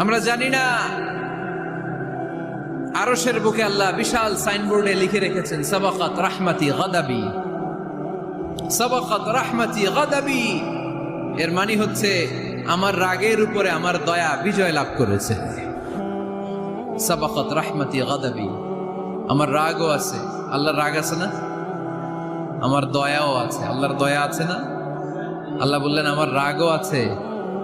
আমরা জানি না, আরশের বুকে আল্লাহ বিশাল সাইনবোর্ডে লিখে রেখেছেন, সাবাকাত রাহমাতি গাদাবি। সাবাকাত রাহমাতি গাদাবি। এর মানে হচ্ছে, আমার রাগের উপরে আমার দয়া বিজয় লাভ করেছে। সাবাকাত রাহমাতি গাদাবি। আমার রাগও আছে। আল্লাহর রাগ আছে না? আমার দয়াও আছে। আল্লাহর দয়া আছে না? আল্লাহ বললেন, আমার রাগও আছে।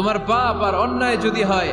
তোমার পাপ আর অন্যায় যদি হয়